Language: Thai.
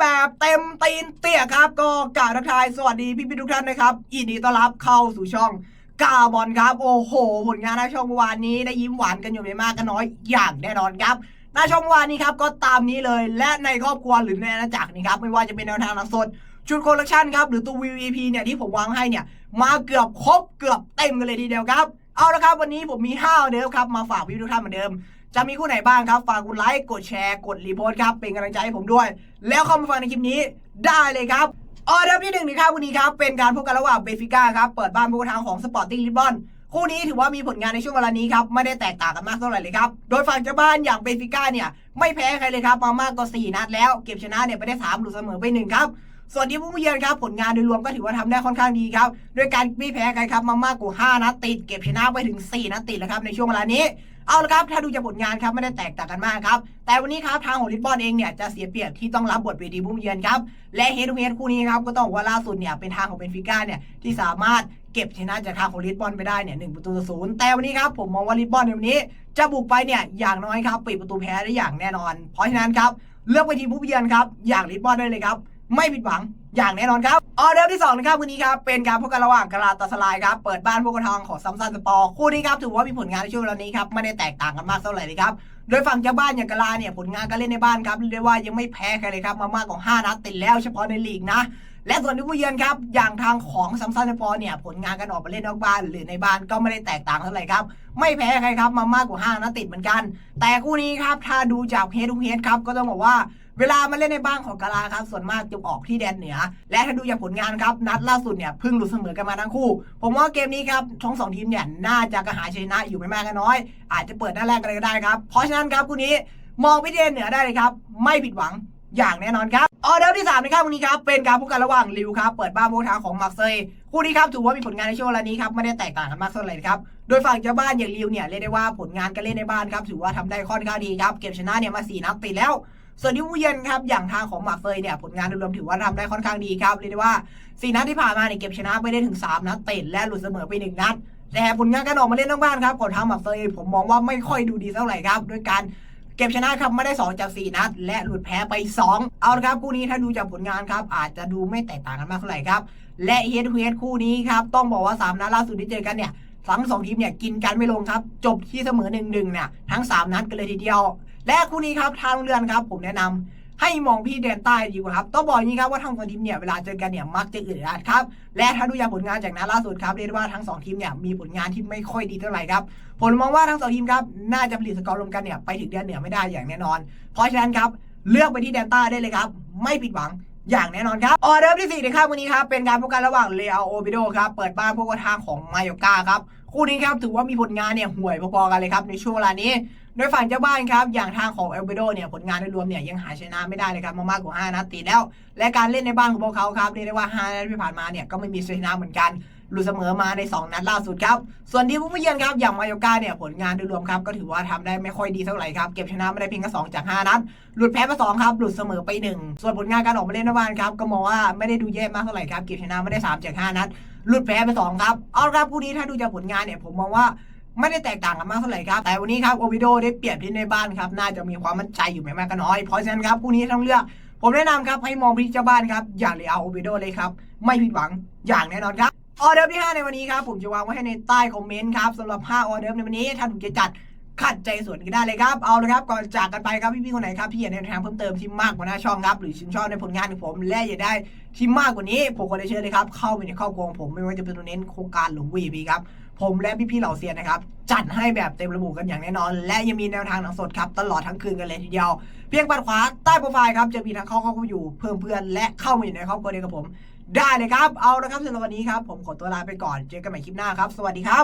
แบบเต็มตีนเตี้ยครับ ก็กล่าวทักทายสวัสดีพี่พี่ทุกท่านนะครับยินดีต้อนรับเข้าสู่ช่องกาบอลครับ โอ้โห ผลงานหน้าช่องวานนี้ได้ยิ้มหวานกันอยู่ไม่มากก็น้อยอย่างแน่นอนครับหน้าช่องวานนี้ครับก็ตามนี้เลยและในครอบครัวหรือในอาณาจักรนี่ครับไม่ว่าจะเป็นแนวทางหนังสดชุดคอลเลคชันครับหรือตัว VVP เนี่ยที่ผมวางให้เนี่ยมาเกือบครบเกือบเต็มกันเลยทีเดียวครับเอาละครับวันนี้ผมมี5เดิมครับมาฝากพี่ทุกท่านเหมือนเดิม จะมีคู่ไหนบ้างครับ ฝากกดไลค์ กดแชร์ กดรีโพสต์ครับ เป็นกำลังใจให้ผมด้วย แล้วเข้ามาฟังในคลิปนี้ได้เลยครับ ออเดอร์ที่หนึ่งนะครับวันนี้ครับ เป็นการพบกันระหว่างเบฟิก้าครับ เปิดบ้านผู้ทางของสปอร์ติ้งลิสบอนคู่นี้ถือว่ามีผลงานในช่วงเวลานี้ครับ ไม่ได้แตกต่างกันมากเท่าไหร่เลยครับ โดยฝั่งเจ้าบ้านอย่างเบฟิก้าเนี่ย ไม่แพ้ใครเลยครับมามากกว่า4นัดแล้ว เก็บชนะเนี่ยไปได้3หรือเสมอไปหนึ่งครับ ส่วนที่ผู้เยือนครับผลงานโดยรวมก็ถือว่าทำได้ค่อนข้างดีครับด้วยการไม่แพ้ใครครับมามากกว่า 5นัดติดเก็บชนะไปถึง 4นัดติดแล้วครับในช่วงเวลานี้เอาละครับ ถ้าดูจากผลงานครับไม่ได้แตกต่างกันมากครับ แต่วันนี้ครับทางของลิสบอนเองเนี่ยจะเสียเปรียบที่ต้องรับบทเวทีผู้เยือนครับ และเฮดูเฮดคู่นี้ครับก็ต้องว่าล่าสุดเนี่ยเป็นทางของเบนฟิก้าเนี่ยที่สามารถเก็บชนะจากทางของลิสบอนไปได้เนี่ยหนึ่งประตูต่อศูนย์แต่วันนี้ครับผมมองว่าลิสบอนในวันนี้ จะบุกไปเนี่ยอย่างน้อยครับปิดประตูแพ้ได้อย่างแน่นอน เพราะฉะนั้นครับเลือกไปทีมผู้เยือนครับอย่างลิสบอนได้เลยครับ ไม่ผิดหวังอย่างแน่นอนครับออเดอร์ที่2นะครับวันนี้ครับเป็นการพบกันระหว่างกราตาสลายครับเปิดบ้านพวกกระทองของซัมซันสปอร์คู่นี้ครับถือว่ามีผลงานในช่วงเวลานี้ครับไม่ได้แตกต่างกันมากเท่าไหร่เลยครับโดยฝั่งเจ้าบ้านอย่างกราเนี่ยผลงานการเล่นในบ้านครับเรียกได้ว่ายังไม่แพ้ใครเลยครับมามากกว่า5นัดติดแล้วเฉพาะในลีกนะและส่วนที่ผู้เยือนครับอย่างทางของซัมซันสปอร์เนี่ยผลงานการออกไปเล่นนอกบ้าน หรือในบ้านก็ไม่ได้แตกต่างเท่าไหร่ครับไม่แพ้ใครครับมามากกว่า5นัดติดเหมือนกัน แต่คู่นี้ครับถ้าดูจากเฮดทูเฮดครับก็ต้องบอกว่า เวลามาเล่นในบ้านของกาลาครับส่วนมากจะออกที่แดนเหนือ และถ้าดูจากผลงานครับนัดล่าสุดเนี่ยพิ่งหลุดเสมอกันมาทั้งคู่ ผมว่าเกมนี้ครับทั้งสองทีมเนี่ยน่าจะกระหายชนะอยู่ไม่มากก็น้อย อาจจะเปิดหน้าแรกกันก็ได้ครับเพราะฉะนั้นครับคู่นี้มองไปที่แดนเหนือได้เลยครับไม่ผิดหวังอย่างแน่นอนครับออเดอร์ที่3นะครับวันนี้ครับเป็นการพบกันระหว่างลิวครับเปิดบ้านพวกทาของมาร์เซย์คู่นี้ครับถือว่ามีผลงานในช่วงเวลานี้ครับไม่ได้แตกต่างกันมากเท่าไหร่ครับโดยฝั่งเจ้าบ้านอย่างลิวเนี่ยเรียกได้ว่าผลงานการเล่นในบ้านครับถือว่าทำได้ค่อนข้างดีครับเก็บชนะเนี่ยมาสี่นัดติดแล้ว ส่วนที่ผู้เยือนครับอย่างทางของหมากเฟยเนี่ยผลงานโดยรวมถือว่าทำได้ค่อนข้างดีครับเรียกได้ว่าสี่นัดที่ผ่านมาเนี่ยเก็บชนะไปได้ถึงสามนัดติดและหลุดเสมอไปหนึ่งนัด แต่ผลงานการออกมาเล่นนอกบ้านครับของทางหมากเฟยผมมองว่าไม่ค่อยดูดีเท่าไหร่ครับด้วยการเก็บชนะครับไม่ได้ 2 จาก 4 นัด และหลุดแพ้ไป 2 เอาละครับคู่นี้ถ้าดูจากผลงานครับ อาจจะดูไม่แตกต่างกันมากเท่าไหร่ครับ และเฮดเฮดคู่นี้ครับต้องบอกว่า 3 นัดล่าสุดที่เจอกันเนี่ยทั้งสองทีมเนี่ยกินกันไม่ลงครับ จบที่เสมอหนึ่งหนึ่งเนี่ยทั้ง 3 นัดกันเลยทีเดียว และคู่นี้ครับทางโรงเรือนครับ ผมแนะนำให้มองพี่แดนใต้ดีกว่าครับต้องบอกอย่างนี้ครับว่าทั้งสองทีมเนี่ยเวลาเจอกันเนี่ยมักจะอึดอัดครับและถ้าดูจากผลงานจากนัดล่าสุดครับเรียกได้ว่าทั้งสองทีมเนี่ยมีผลงานที่ไม่ค่อยดีเท่าไหร่ครับผมมองว่าทั้งสองทีมครับน่าจะผลิตสกอร์รวมกันเนี่ยไปถึงแดนเหนือไม่ได้อย่างแน่นอน เพราะฉะนั้นครับเลือกไปที่แดนใต้ได้เลยครับ ไม่ผิดหวังอย่างแน่นอนครับ ออเดอร์ที่สี่นครับวันนี้ครับ เป็นการพบกันระหว่างเลอาโอบิโดครับ เปิดบ้านพวกกระทางของมายอกาครับ คู่นี้ครับ ถือว่ามีผลงานเนี่ยห่วยพอๆกันเลยครับ ในช่วงเวลานี้โดยฝั่งเจ้าบ้านครับ อย่างทางของเอลเบโดเนี่ยผลงานโดยรวมเนี่ยยังหาชนะไม่ได้เลยครับมามากกว่า 5 นัดติดแล้ว และการเล่นในบ้านของพวกเขาครับเรียกได้ว่า 5 นัดที่ผ่านมาเนี่ยก็ไม่มีชนะเหมือนกันหลุดเสมอมาใน 2 นัดล่าสุดครับ ส่วนที่ผู้เยือนครับ อย่างมายกาเนี่ยผลงานโดยรวมครับก็ถือว่าทำได้ไม่ค่อยดีเท่าไหร่ครับ เก็บชนะไม่ได้เพียงแค่2จาก 5 นัด หลุดแพ้ไป2ครับ หลุดเสมอไป 1 ส่วนผลงานการออกมาเล่นในบ้านครับก็มองว่าไม่ได้ดูแย่มากเท่าไหร่ครับ เก็บชนะไม่ได้3จาก 5 นัด หลุดแพ้ไป2ครับ เอาละครับคู่นี้ถ้าดูจากผลงานเนี่ยผมมองว่า ไม่ได้แตกต่างกันมากเท่าไหร่ครับ แต่วันนี้ครับโอวิโดได้เปรียบที่ในบ้านครับ น่าจะมีความมั่นใจอยู่ไม่มากก็น้อย เพราะฉะนั้นครับคู่นี้ต้องเลือก ผมแนะนำครับให้มองพิจาบ้านครับ อย่างเลยเอาโอวิโดเลยครับ ไม่ผิดหวังอย่างแน่นอนครับออเดอร์ที่ 5 ในวันนี้ครับ ผมจะวางไว้ให้ในใต้คอมเมนต์ครับสำหรับ 5 ออเดอร์ในวันนี้ถ้าถูกจะจัดขัดใจส่วนกันได้เลยครับ เอาละครับ ก่อนจากกันไปครับพี่ๆคนไหนครับที่อยากได้ทางเพิ่มเติมที่มากกว่าหน้าช่องครับ หรือชื่นชอบในผลงานของผม และอยากได้ที่มากกว่านี้ ผมขอได้เชิญเลยครับ เข้าไปในครอบครัวของผมไม่ว่าจะเป็นตัวเน้นโครงการหรือวีพีครับ ผมและพี่ๆเหล่าเซียนนะครับ จัดให้แบบเต็มระบุกันอย่างแน่นอน และยังมีแนวทางหนังสดครับ ตลอดทั้งคืนกันเลยทีเดียว เพียงปัดขวาใต้โปรไฟล์ครับ จะมีทางเข้าเข้าอยู่เพิ่มเพื่อนและเข้ามาอยู่ในครอบครัวเดียวกับผม ได้เลยครับ เอาละครับสำหรับวันนี้ครับ ผมขอตัวลาไปก่อน เจอกันใหม่คลิปหน้าครับ สวัสดีครับ